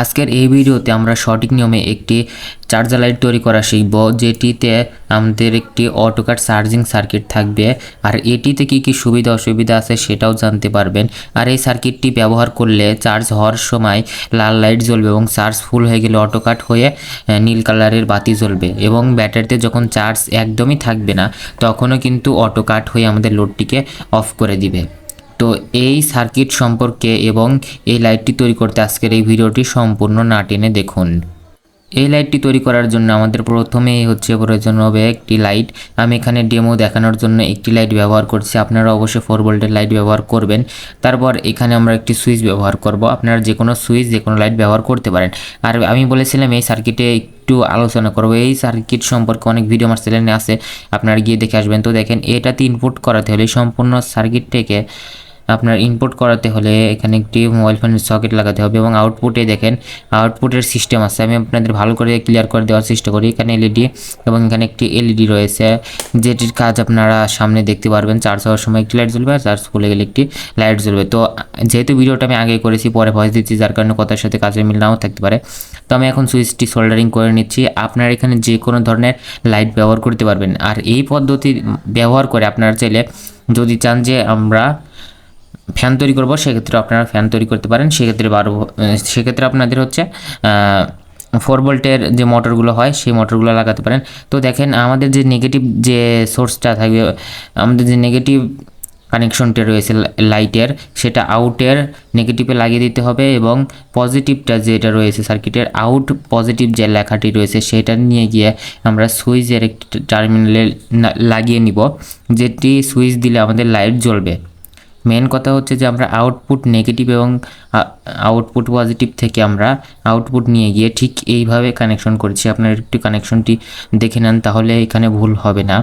আজকের এই ভিডিওতে আমরা সঠিক নিয়মে একটি চার্জার লাইট তৈরি করা শিখব, যেটিতে আমাদের একটি অটোকাট চার্জিং সার্কিট থাকবে। আর এটিতে কি কি সুবিধা, অসুবিধা আছে সেটাও জানতে পারবেন। আর এই সার্কিটটি ব্যবহার করলে চার্জ হওয়ার সময় লাল লাইট জ্বলবে এবং চার্জ ফুল হয়ে গেলে অটোকাট হয়ে নীল কালারের বাতি জ্বলবে এবং ব্যাটারিতে যখন চার্জ একদমই থাকবে না, তখনও কিন্তু অটোকাট হয়ে আমাদের লোডটিকে অফ করে দিবে। তো এই সার্কিট সম্পর্কে এবং এই লাইটটি তৈরি করতে আজকের এই ভিডিওটি সম্পূর্ণ না টেনে দেখুন। এই লাইটটি তৈরি করার জন্য আমাদের প্রথমেই হচ্ছে প্রয়োজন হবে একটি লাইট। আমি এখানে ডেমো দেখানোর জন্য একটি লাইট ব্যবহার করছি। আপনারা অবশ্যই ফোর ভোল্টের লাইট ব্যবহার করবেন। তারপর এখানে আমরা একটি সুইচ ব্যবহার করব। আপনারা যে কোনো সুইচ যে কোনো লাইট ব্যবহার করতে পারেন। আর আমি বলেছিলাম এই সার্কিটে একটু আলোচনা করব। এই সার্কিট সম্পর্কে অনেক ভিডিও আমার চ্যানেলে আছে। আপনারা গিয়ে দেখে আসবেন। তো দেখেন এটাতে ইনপুট করাতে হলে সম্পূর্ণ সার্কিটটাকে আপনার ইনপুট করাতে হলে এখানে একটি মোবাইল ফোনের সকেট লাগাতে হবে এবং আউটপুটে দেখেন আউটপুটের সিস্টেম আছে। আমি আপনাদের ভালো করে ক্লিয়ার করে দেওয়ার চেষ্টা করি। এখানে এলইডি এবং এখানে একটি এলইডি রয়েছে, যেটির কাজ আপনারা সামনে দেখতে পারবেন। চার্জ হওয়ার সময় একটি লাইট জ্বলবে, আর চার্জ ফুলে গেলে একটি লাইট জ্বলবে। তো যেহেতু ভিডিওটা আমি আগে করেছি, পরে ভয়েস দিচ্ছি, যার কারণে কথার সাথে কাজের মিল নাও থাকতে পারে। তো আমি এখন সুইচটি সোল্ডারিং করে নিচ্ছি। আপনারা এখানে যে কোনো ধরনের লাইট ব্যবহার করতে পারবেন। আর এই পদ্ধতি ব্যবহার করে আপনারা চাইলে যদি চান যে আমরা ফ্যান তৈরি করব, সেক্ষেত্রে আপনারা ফ্যান তৈরি করতে পারেন। সেক্ষেত্রে বারো, সেক্ষেত্রে আপনাদের হচ্ছে ফোর ভোল্টের যে মোটরগুলো হয়, সেই মোটরগুলো লাগাতে পারেন। তো দেখেন, আমাদের যে নেগেটিভ যে সোর্সটা থাকবে, আমাদের যে নেগেটিভ কানেকশনটা রয়েছে লাইটের সেটা আউটের নেগেটিভে লাগিয়ে দিতে হবে এবং পজিটিভটা যেটা রয়েছে সার্কিটের আউট পজিটিভ যে লেখাটি রয়েছে, সেটা নিয়ে গিয়ে আমরা সুইচের একটি টার্মিনালে লাগিয়ে নিব। যেটি সুইচ দিলে আমাদের লাইট জ্বলবে। মেন কথা হচ্ছে যে আমরা আউটপুট নেগেটিভ এবং আউটপুট পজিটিভ থেকে আমরা আউটপুট নিয়ে গিয়ে ঠিক এইভাবে কানেকশন করেছি। আপনার একটু কানেকশনটি দেখে নেন, তাহলে এখানে ভুল হবে না।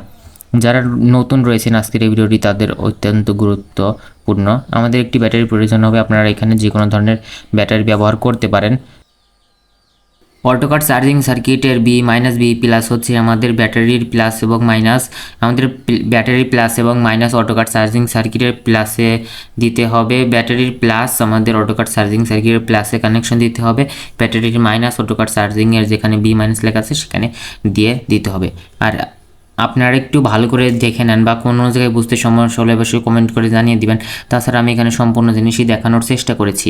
যারা নতুন রয়েছেন আজকের এই ভিডিওটি, তাদের অত্যন্ত গুরুত্বপূর্ণ। আমাদের একটি ব্যাটারি প্রয়োজন হবে, আপনারা এখানে যে কোনো ধরনের ব্যাটারি ব্যবহার করতে পারেন। অটোকাট চার্জিং সার্কিটের বি মাইনাস বি প্লাস হচ্ছে আমাদের ব্যাটারির প্লাস এবং মাইনাস আমাদের ব্যাটারি প্লাস এবং মাইনাস অটোকাট চার্জিং সার্কিটের প্লাসে দিতে হবে। ব্যাটারির প্লাস আমাদের অটোকাট চার্জিং সার্কিটের প্লাসে কানেকশন দিতে হবে। ব্যাটারির মাইনাস অটোকাট চার্জিংয়ের যেখানে বি মাইনাস লেখা আছে সেখানে দিয়ে দিতে হবে। আর আপনারা একটু ভালো করে দেখে নেন বা কোনো জায়গায় বুঝতে সমস্যা হলে অবশ্যই কমেন্ট করে জানিয়ে দিবেন। তাছাড়া আমি এখানে সম্পূর্ণ জিনিসই দেখানোর চেষ্টা করেছি।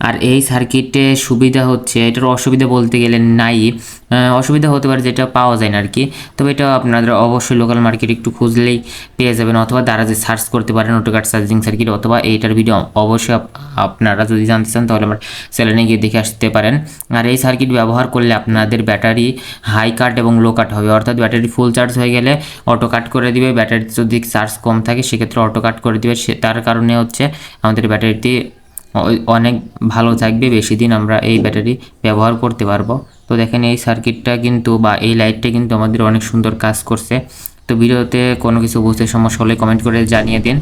আর এই সার্কিটে সুবিধা হচ্ছে, এটার অসুবিধা বলতে গেলে নাই। অসুবিধা হতে পারে যেটা পাওয়া যায় না আর কি তবে এটা আপনাদের অবশ্যই লোকাল মার্কেট একটু খুঁজলেই পেয়ে যাবেন অথবা দারাজে সার্চ করতে পারেন অটোকাট চার্জিং সার্কিট অথবা এইটার ভিডিও অবশ্যই আপ- আপনারা যদি জানতে চান তাহলে আমার চ্যানেলে গিয়ে দেখে আসতে পারেন। আর এই সার্কিট ব্যবহার করলে আপনাদের ব্যাটারি হাই কাট এবং লো কাট হবে। অর্থাৎ ব্যাটারি ফুল চার্জ হয়ে গেলে অটো কাট করে দিবে। ব্যাটারি যদি চার্জ কম থাকে, সেক্ষেত্রে অটো কাট করে দিবে। সে তার কারণে হচ্ছে আমাদের ব্যাটারিটি অনেক ভালো থাকবে বেশি দিন আমরা এই ব্যাটারি ব্যবহার করতে পারব। তো দেখেন এই সার্কিটটা কিন্তু বা এই লাইটটা কিন্তু আমাদের অনেক সুন্দর কাজ করছে। তো ভিডিওতে কোনো কিছু বুঝতে সমস্যা হলে কমেন্ট করে জানিয়ে দিন।